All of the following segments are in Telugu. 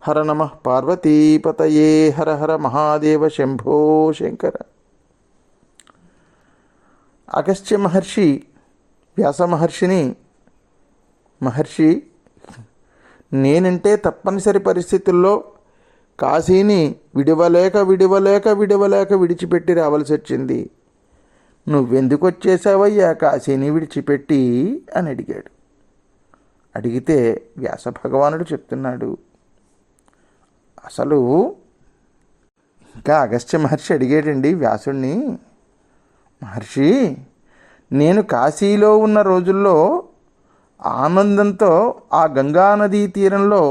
హర నమ పార్వతీపతయే హర హర మహాదేవ శంభో శంకర. అగస్త్య మహర్షి వ్యాస మహర్షిని మహర్షి నేనంటే తప్పనిసరి పరిస్థితుల్లో కాశీని విడివలేక విడివలేక విడివలేక విడిచిపెట్టి రావాల్సి వచ్చింది. నువ్వెందుకు వచ్చేసావయ్యా కాశీని విడిచిపెట్టి? అని అడిగాడు. అడిగితే వ్యాస భగవానుడు చెప్తున్నాడు అసలు ఇంకా అగస్త్య మహర్షి అడిగాడండి వ్యాసుణ్ణి మహర్షి నేను కాశీలో ఉన్న రోజుల్లో ఆనందంతో ఆ గంగానదీ తీరంలో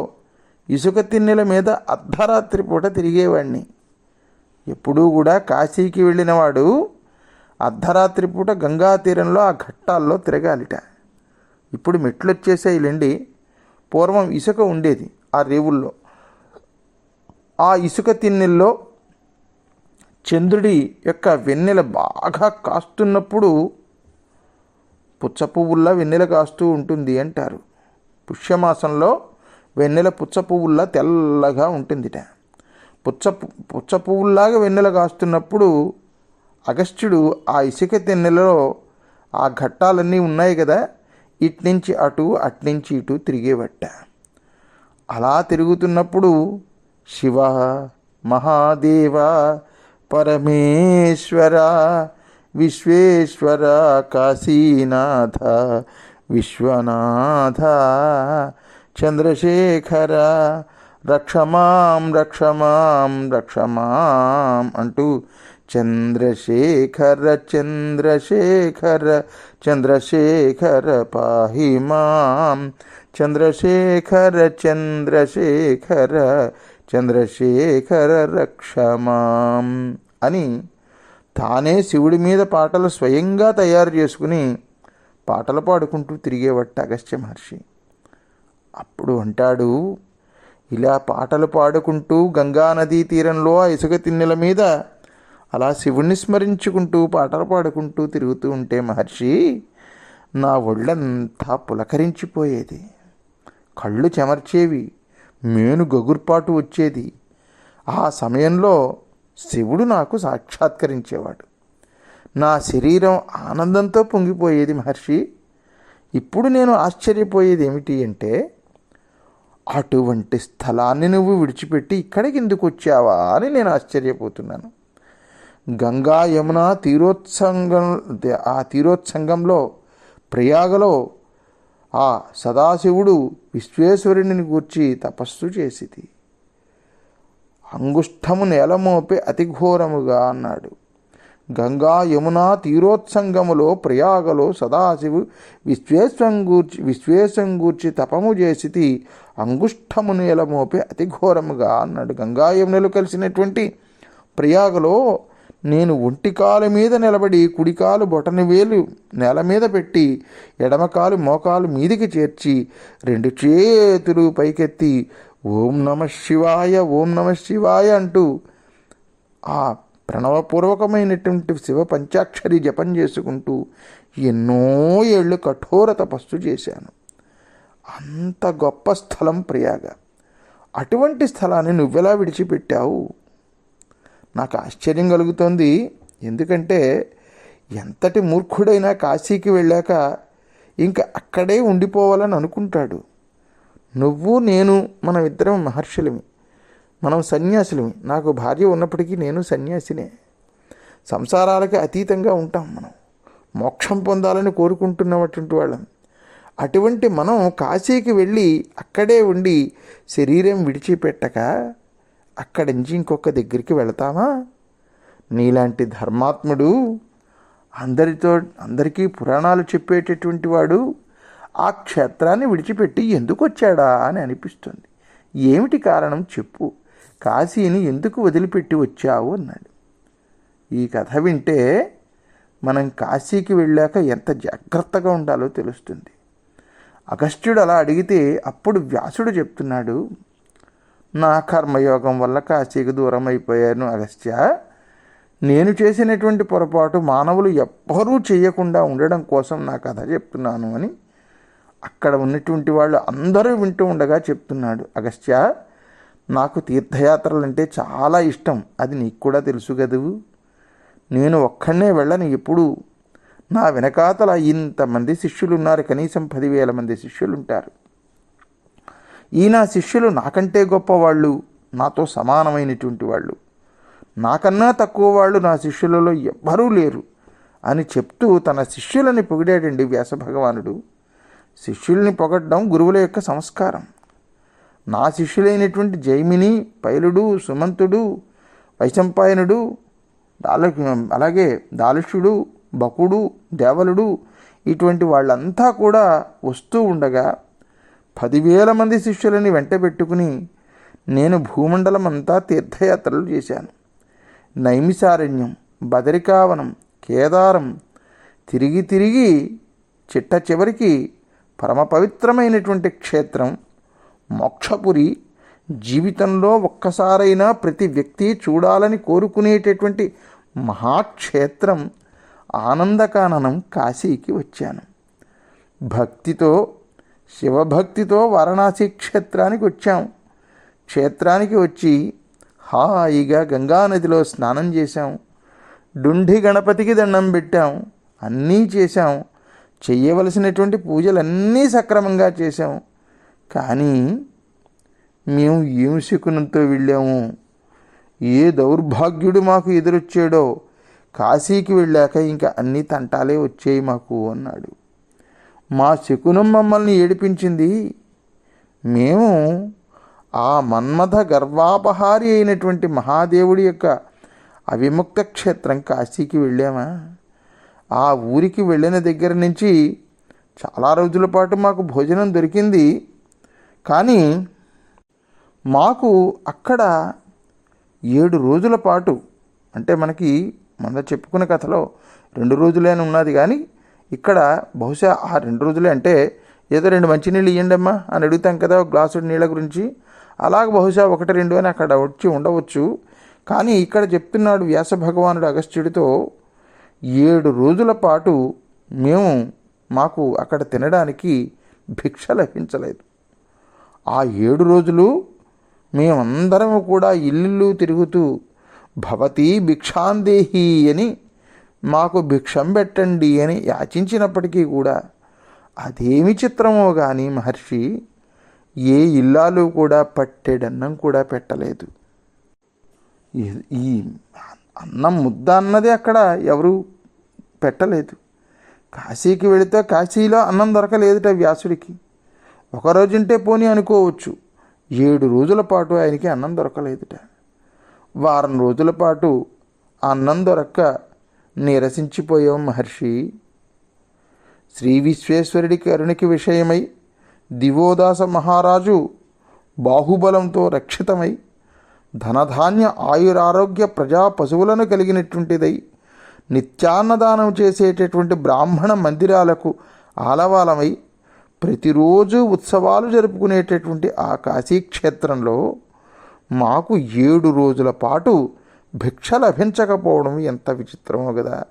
ఇసుక తిన్నెల మీద అర్ధరాత్రి పూట తిరిగేవాడిని ఎప్పుడూ కూడా కాశీకి వెళ్ళినవాడు అర్ధరాత్రి పూట గంగా తీరంలో ఆ ఘట్టాల్లో తిరగాలిట. ఇప్పుడు మెట్లు వచ్చేసాయిలేండి పూర్వం ఇసుక ఉండేది ఆ రేవుల్లో. ఆ ఇసుక తిన్నెల్లో చంద్రుడి యొక్క వెన్నెల బాగా కాస్తున్నప్పుడు పుచ్చ పువ్వుల్లా వెన్నెల కాస్తూ ఉంటుంది అంటారు. పుష్యమాసంలో వెన్నెల పుచ్చపువ్వుల్లా తెల్లగా ఉంటుందిట. పుచ్చ పు- పుచ్చ పువ్వుల్లాగా వెన్నెల కాస్తున్నప్పుడు అగస్త్యుడు ఆ ఇసుక తిన్నెలలో ఆ ఘట్టాలన్నీ ఉన్నాయి కదా ఇట్నుంచి అటు అట్నుంచి ఇటు తిరిగేవట్ట అలా తిరుగుతున్నప్పుడు శివ మహాదేవ పరమేశ్వర విశ్వేశ్వర కాశీనాథ విశ్వనాథ చంద్రశేఖర రక్షమాం రక్షమాం రక్షమాం అంటూ చంద్రశేఖర చంద్రశేఖర చంద్రశేఖర పాహి మాం చంద్రశేఖర చంద్రశేఖర చంద్రశేఖర రక్షమాం అని తానే శివుడి మీద పాటలు స్వయంగా తయారు చేసుకుని పాటలు పాడుకుంటూ తిరిగేవట్ట అగస్త్య మహర్షి. అప్పుడు అంటాడు ఇలా పాటలు పాడుకుంటూ గంగానదీ తీరంలో ఆ ఇసుక తిన్నెల మీద అలా శివుణ్ణి స్మరించుకుంటూ పాటలు పాడుకుంటూ తిరుగుతూ ఉంటే మహర్షి నా ఒళ్ళంతా పులకరించిపోయేది. కళ్ళు చెమర్చేవి. మేను గగుర్పాటు వచ్చేది. ఆ సమయంలో శివుడు నాకు సాక్షాత్కరించేవాడు. నా శరీరం ఆనందంతో పొంగిపోయేది మహర్షి. ఇప్పుడు నేను ఆశ్చర్యపోయేది ఏమిటి అంటే అటువంటి స్థలాన్ని నువ్వు విడిచిపెట్టి ఇక్కడికి ఎందుకు వచ్చావా అని నేను ఆశ్చర్యపోతున్నాను. గంగా యమున తీరోత్సంగం ఆ తీరోత్సంగంలో ప్రయాగలో ఆ సదాశివుడు విశ్వేశ్వరుని గూర్చి తపస్సు చేసిది అంగుష్టము నేలమోపే అతి ఘోరముగా అన్నాడు. గంగా యమున తీరోత్సంగములో ప్రయాగలో సదాశివు విశ్వేశ్వం గూర్చి విశ్వేశం గూర్చి తపము చేసితి అంగుష్టము నేలమోపే అతి ఘోరముగా అన్నాడు. గంగా యమునలు కలిసినటువంటి ప్రయాగలో నేను ఒంటికాలు మీద నిలబడి కుడికాలు బొటని వేలు నేల మీద పెట్టి ఎడమకాలు మోకాలు మీదికి చేర్చి రెండు చేతులు పైకెత్తి ఓం నమ శివాయ ఓం నమ శివాయ అంటూ ఆ ప్రణవపూర్వకమైనటువంటి శివ పంచాక్షరి జపం చేసుకుంటూ ఎన్నో ఏళ్ళు కఠోర తపస్సు చేశాను. అంత గొప్ప స్థలం ప్రయాగ. అటువంటి స్థలాన్ని నువ్వెలా విడిచిపెట్టావు? నాకు ఆశ్చర్యం కలుగుతోంది. ఎందుకంటే ఎంతటి మూర్ఖుడైనా కాశీకి వెళ్ళాక ఇంకా అక్కడే ఉండిపోవాలని అనుకుంటాడు. నువ్వు నేను మనం ఇద్దరం మహర్షులమి. మనం సన్యాసులమి. నాకు భార్య ఉన్నప్పటికీ నేను సన్యాసినే. సంసారాలకి అతీతంగా ఉంటాం మనం. మోక్షం పొందాలని కోరుకుంటున్నటువంటి వాళ్ళం. అటువంటి మనం కాశీకి వెళ్ళి అక్కడే ఉండి శరీరం విడిచిపెట్టక అక్కడి నుంచి ఇంకొక దగ్గరికి వెళతామా? నీలాంటి ధర్మాత్ముడు అందరితో అందరికీ పురాణాలు చెప్పేటటువంటి వాడు ఆ క్షేత్రాన్ని విడిచిపెట్టి ఎందుకు వచ్చాడా అని అనిపిస్తుంది. ఏమిటి కారణం చెప్పు. కాశీని ఎందుకు వదిలిపెట్టి వచ్చావు అన్నాడు. ఈ కథ వింటే మనం కాశీకి వెళ్ళాక ఎంత జాగ్రత్తగా ఉండాలో తెలుస్తుంది. అగస్త్యుడు అలా అడిగితే అప్పుడు వ్యాసుడు చెప్తున్నాడు నా కర్మయోగం వల్ల కాశీకి దూరం అయిపోయాను అగస్త్య. నేను చేసినటువంటి పొరపాటు మానవులు ఎవ్వరూ చేయకుండా ఉండడం కోసం నా కథ చెప్తున్నాను అని అక్కడ ఉన్నటువంటి వాళ్ళు అందరూ వింటూ ఉండగా చెప్తున్నాడు. అగస్త్య నాకు తీర్థయాత్రలంటే చాలా ఇష్టం. అది నీకు కూడా తెలుసు గదువు నేను ఒక్కడనే వెళ్ళను ఎప్పుడు. నా వెనకాతల ఇంతమంది శిష్యులు ఉన్నారు కనీసం పదివేల మంది శిష్యులు ఉంటారు ఈ నా శిష్యులు నాకంటే గొప్పవాళ్ళు నాతో సమానమైనటువంటి వాళ్ళు. నాకన్నా తక్కువ వాళ్ళు నా శిష్యులలో ఎవ్వరూ లేరు అని చెప్తూ తన శిష్యులని పొగిడాడండి వ్యాస భగవానుడు శిష్యుల్ని పొగడ్డం గురువుల యొక్క సంస్కారం. నా శిష్యులైనటువంటి జైమిని పైలుడు సుమంతుడు వైశంపాయనుడు దాల అలాగే దాలుష్యుడు బకుడు దేవలుడు ఇటువంటి వాళ్ళంతా కూడా వస్తూ ఉండగా పదివేల మంది శిష్యులని వెంట పెట్టుకుని నేను భూమండలం అంతా తీర్థయాత్రలు చేశాను. నైమిసారణ్యం బదరికావనం కేదారం తిరిగి తిరిగి చిట్ట చివరికి పరమ పవిత్రమైనటువంటి క్షేత్రం మోక్షపురి జీవితంలో ఒక్కసారైనా ప్రతి వ్యక్తి చూడాలని కోరుకునేటటువంటి మహాక్షేత్రం ఆనందకాననం కాశీకి వచ్చాను. భక్తితో శివభక్తితో వారణాసి క్షేత్రానికి వచ్చాం. క్షేత్రానికి వచ్చి హాయిగా గంగానదిలో స్నానం చేశాం. డుండి గణపతికి దండం పెట్టాం. అన్నీ చేశాం. చేయవలసినటువంటి పూజలన్నీ సక్రమంగా చేశాం. కానీ మేము ఏం శకునంతో వెళ్ళాము. ఏ దౌర్భాగ్యుడు మాకు ఎదురొచ్చాడో. కాశీకి వెళ్ళాక ఇంకా అన్ని తంటాలే వచ్చాయి మాకు అన్నాడు. మా శకునం మమ్మల్ని ఏడిపించింది. మేము ఆ మన్మథ గర్వాపహారి అయినటువంటి మహాదేవుడి యొక్క అవిముక్త క్షేత్రం కాశీకి వెళ్ళామా? ఆ ఊరికి వెళ్ళిన దగ్గర నుంచి చాలా రోజుల పాటు మాకు భోజనం దొరికింది. కానీ మాకు అక్కడ ఏడు రోజుల పాటు అంటే మనకి మన చెప్పుకునే కథలో రెండు రోజులైనా ఉన్నది కానీ ఇక్కడ బహుశా ఆ రెండు రోజులే అంటే ఏదో రెండు మంచినీళ్ళు ఇవ్వండి అమ్మా అని అడుగుతాం కదా ఒక గ్లాసు నీళ్ళ గురించి. అలాగ బహుశా ఒకటి రెండు అని అక్కడ వచ్చి ఉండవచ్చు. కానీ ఇక్కడ చెప్తున్నాడు వ్యాస భగవానుడు అగస్త్యుడితో ఏడు రోజుల పాటు మేము మాకు అక్కడ తినడానికి భిక్ష లభించలేదు. ఆ ఏడు రోజులు మేమందరం కూడా ఇల్లు తిరుగుతూ భవతి భిక్షాందేహి అని మాకు భిక్షం పెట్టండి అని యాచించినప్పటికీ కూడా అదేమి చిత్రమో కానీ మహర్షి ఏ ఇల్లాలు కూడా పట్టెడన్నం కూడా పెట్టలేదు. ఈ- అన్నం ముద్ద అన్నది అక్కడ ఎవరు పెట్టలేదు. కాశీకి వెళితే కాశీలో అన్నం దొరకలేదుట వ్యాసుడికి. ఒక రోజుంటే పోనీ అనుకోవచ్చు. ఏడు రోజుల పాటు ఆయనకి అన్నం దొరకలేదుట. వారం రోజుల పాటు అన్నం దొరక్క నీరసించిపోయాం మహర్షి శ్రీ విశ్వేశ్వరుడి కరుణికి విషయమై దివోదాస మహారాజు బాహుబలంతో రక్షితమై ధనధాన్య ఆయురారోగ్య ప్రజా పశువులను కలిగినటువంటిదై నిత్యాన్నదానం చేసేటటువంటి బ్రాహ్మణ మందిరాలకు ఆలవాలమై ప్రతిరోజు ఉత్సవాలు జరుపుకునేటటువంటి ఆ కాశీక్షేత్రంలో మాకు ఏడు రోజుల పాటు భిక్ష లభించకపోవడం ఎంత విచిత్రమో కదా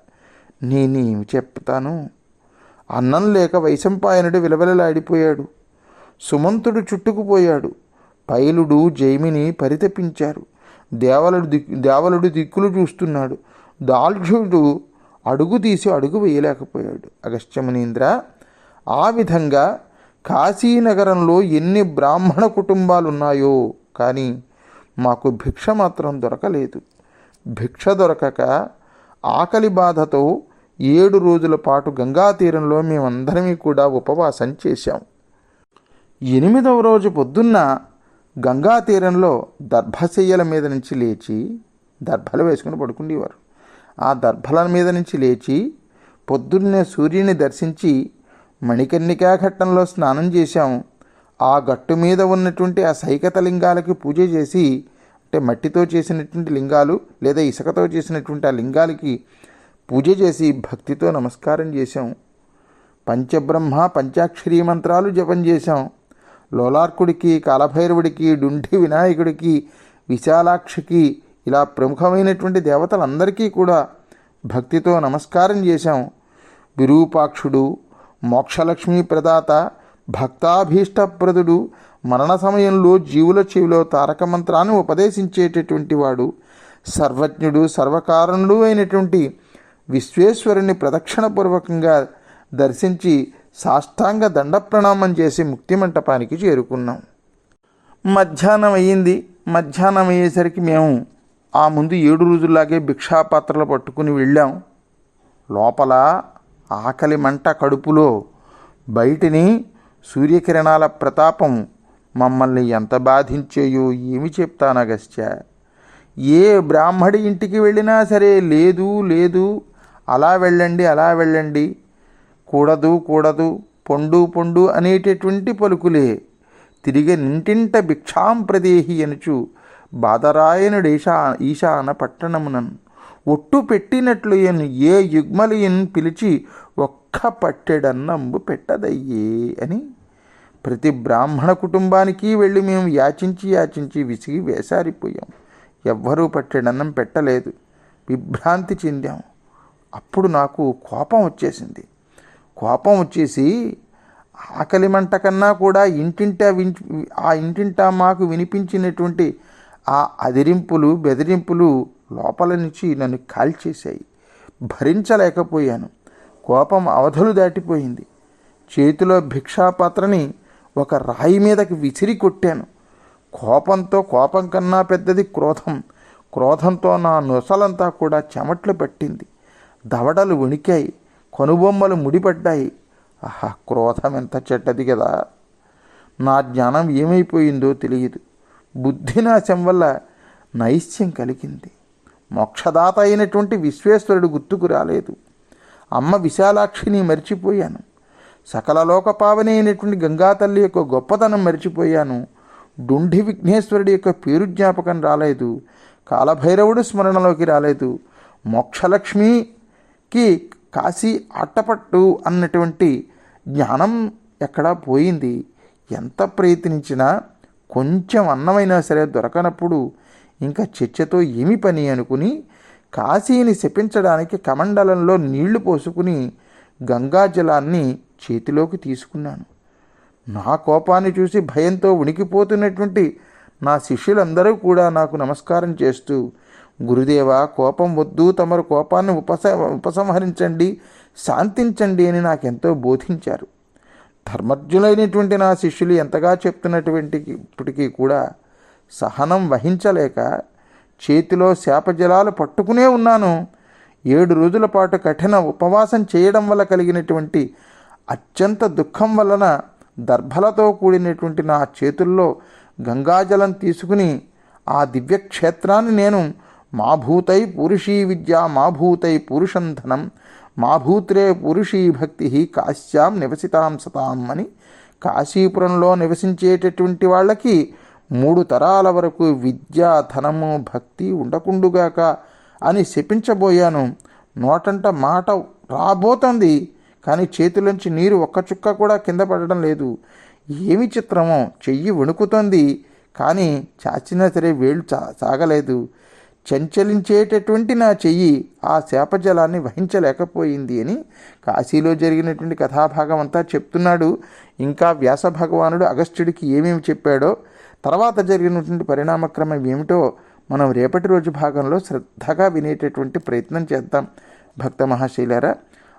నేనేమి చెప్తాను? అన్నం లేక వైశంపాయనుడు విలవిలలాడిపోయాడు. సుమంతుడు చుట్టుకుపోయాడు. పైలుడు జైమిని పరితపించారు దేవలుడు దిక్కు దేవలుడు దిక్కులు చూస్తున్నాడు. దాల్ఢ్యుడు అడుగు తీసి అడుగు వేయలేకపోయాడు. అగస్త్యమునీంద్ర ఆ విధంగా కాశీనగరంలో ఎన్ని బ్రాహ్మణ కుటుంబాలు ఉన్నాయో కానీ మాకు భిక్ష మాత్రం దొరకలేదు. భిక్ష దొరకక ఆకలి బాధతో ఏడు రోజుల పాటు గంగా తీరంలో మేమందరమీ కూడా ఉపవాసం చేశాం. ఎనిమిదవ రోజు పొద్దున్న గంగా తీరంలో దర్భశయ్యల మీద నుంచి లేచి దర్భలు వేసుకుని పడుకుండేవారు. ఆ దర్భల మీద నుంచి లేచి పొద్దున్నే సూర్యుని దర్శించి మణికర్ణికా ఘట్టంలో స్నానం చేశాం. ఆ గట్టు మీద ఉన్నటువంటి ఆ సైకతలింగాలకి పూజ చేసి అంటే మట్టితో చేసినటువంటి లింగాలు లేదా ఇసుకతో చేసినటువంటి ఆ లింగాలకి పూజ చేసి భక్తితో నమస్కారం చేశాం. పంచబ్రహ్మ పంచాక్షరీ మంత్రాలు జపం చేశాం. లోలార్కుడికి కాలభైరవుడికి డుండి వినాయకుడికి విశాలాక్షికి ఇలా ప్రముఖమైనటువంటి దేవతలందరికీ కూడా భక్తితో నమస్కారం చేశాం. విరూపాక్షుడు మోక్షలక్ష్మీ ప్రదాత భక్తాభీష్టప్రదుడు మరణ సమయంలో జీవుల చెవిలో తారక మంత్రాన్ని ఉపదేశించేటటువంటి వాడు సర్వజ్ఞుడు సర్వకారణుడు అయినటువంటి విశ్వేశ్వరుని ప్రదక్షిణపూర్వకంగా దర్శించి సాష్టాంగ దండ ప్రణామం చేసి ముక్తి మంటపానికి చేరుకున్నాం. మధ్యాహ్నం అయ్యింది. మధ్యాహ్నం అయ్యేసరికి మేము ఆ ముందు ఏడు రోజుల్లాగే భిక్షాపాత్రలు పట్టుకుని వెళ్ళాం. లోపల ఆకలి మంట కడుపులో బయటిని సూర్యకిరణాల ప్రతాపం మమ్మల్ని ఎంత బాధించేయో ఏమి చెప్తాను అగస్త్య? ఏ బ్రాహ్మడి ఇంటికి వెళ్ళినా సరే లేదు లేదు అలా వెళ్ళండి అలా వెళ్ళండి. కూడదు కూడదు పొండు పొండు అనేటటువంటి పలుకులే. తిరిగి నింటింట భిక్షాం ప్రదేహి అనుచు బాదరాయనుడు ఈశా ఈశాన పట్టణమునన్. ఒట్టు పెట్టినట్లు ఎన్ ఏ యుగ్మలియన్ పిలిచి ఒక్క పట్టెడన్నంబు పెట్టదయ్యే అని ప్రతి బ్రాహ్మణ కుటుంబానికి వెళ్ళి మేము యాచించి యాచించి విసిగి వేసారిపోయాం. ఎవ్వరూ పట్టెడన్నం పెట్టలేదు. విభ్రాంతి చెందాం. అప్పుడు నాకు కోపం వచ్చేసింది. కోపం వచ్చేసి ఆకలి మంట కన్నా కూడా ఇంటింటా వించి ఆ ఇంటింటా మాకు వినిపించినటువంటి ఆ అదిరింపులు బెదిరింపులు లోపల నుంచి నన్ను కాల్చేశాయి. భరించలేకపోయాను. కోపం అవధులు దాటిపోయింది. చేతిలో భిక్షాపాత్రని ఒక రాయి మీదకి విసిరి కొట్టాను. కోపంతో కోపం కన్నా పెద్దది క్రోధం. క్రోధంతో నా నొసలంతా కూడా చెమట్లు పట్టింది. దవడలు వణికాయి. కనుబొమ్మలు ముడిపడ్డాయి. ఆహా క్రోధం ఎంత చెడ్డది కదా. నా జ్ఞానం ఏమైపోయిందో తెలియదు. బుద్ధినాశం వల్ల నైశ్యం కలిగింది. మోక్షదాత అయినటువంటి విశ్వేశ్వరుడు గుర్తుకు రాలేదు. అమ్మ విశాలాక్షిని మర్చిపోయాను. సకల లోకపావని అయినటువంటి గంగా తల్లి యొక్క గొప్పతనం మరిచిపోయాను. డుండి విఘ్నేశ్వరుడి యొక్క పేరు జ్ఞాపకం రాలేదు. కాలభైరవుడు స్మరణలోకి రాలేదు. మోక్షలక్ష్మికి కాశీ అట్టపట్టు అన్నటువంటి జ్ఞానం ఎక్కడా పోయింది. ఎంత ప్రయత్నించినా కొంచెం అన్నమైనా సరే దొరకనప్పుడు ఇంకా చర్చతో ఏమి పని అనుకుని కాశీని శపించడానికి కమండలంలో నీళ్ళు పోసుకుని గంగా జలాన్ని చేతిలోకి తీసుకున్నాను. నా కోపాన్ని చూసి భయంతో ఉనికిపోతున్నటువంటి నా శిష్యులందరూ కూడా నాకు నమస్కారం చేస్తూ గురుదేవ కోపం వద్దు తమరు కోపాన్ని ఉపస ఉపసంహరించండి శాంతించండి అని నాకెంతో బోధించారు. ధర్మజ్ఞులైనటువంటి నా శిష్యులు ఎంతగా చెప్తున్నటువంటి ఇప్పటికీ కూడా సహనం వహించలేక చేతిలో శాపజలాలు పట్టుకునే ఉన్నాను. ఏడు రోజుల పాటు కఠిన ఉపవాసం చేయడం వల్ల కలిగినటువంటి అత్యంత దుఃఖం వలన దర్భలతో కూడినటువంటి నా చేతుల్లో గంగాజలం తీసుకుని ఆ దివ్యక్షేత్రాన్ని నేను మా భూతై పురుషీ విద్య మాభూతై పురుషంధనం మాభూత్రే పురుషీ భక్తి కాశ్యాం నివసితాం సతాం అని కాశీపురంలో నివసించేటటువంటి వాళ్ళకి మూడు తరాల వరకు విద్య ధనము భక్తి ఉండకుండుగాక అని శపించబోయాను. నోటంట మాట రాబోతోంది. కానీ చేతిలోంచి నీరు ఒక్క చుక్క కూడా కింద పడడం లేదు. ఏమి చిత్రమో? చెయ్యి వణుకుతోంది. కానీ చాచినా సరే వేళ్ళు చా సాగలేదు. చంచలించేటటువంటి నా చెయ్యి ఆ శాపజలాన్ని వహించలేకపోయింది అని కాశీలో జరిగినటువంటి కథాభాగం అంతా చెప్తున్నాడు. ఇంకా వ్యాస భగవానుడు అగస్త్యుడికి ఏమేమి చెప్పాడో తర్వాత జరిగినటువంటి పరిణామక్రమం ఏమిటో మనం రేపటి రోజు భాగంలో శ్రద్ధగా వినేటటువంటి ప్రయత్నం చేద్దాం. భక్త మహాశైలారా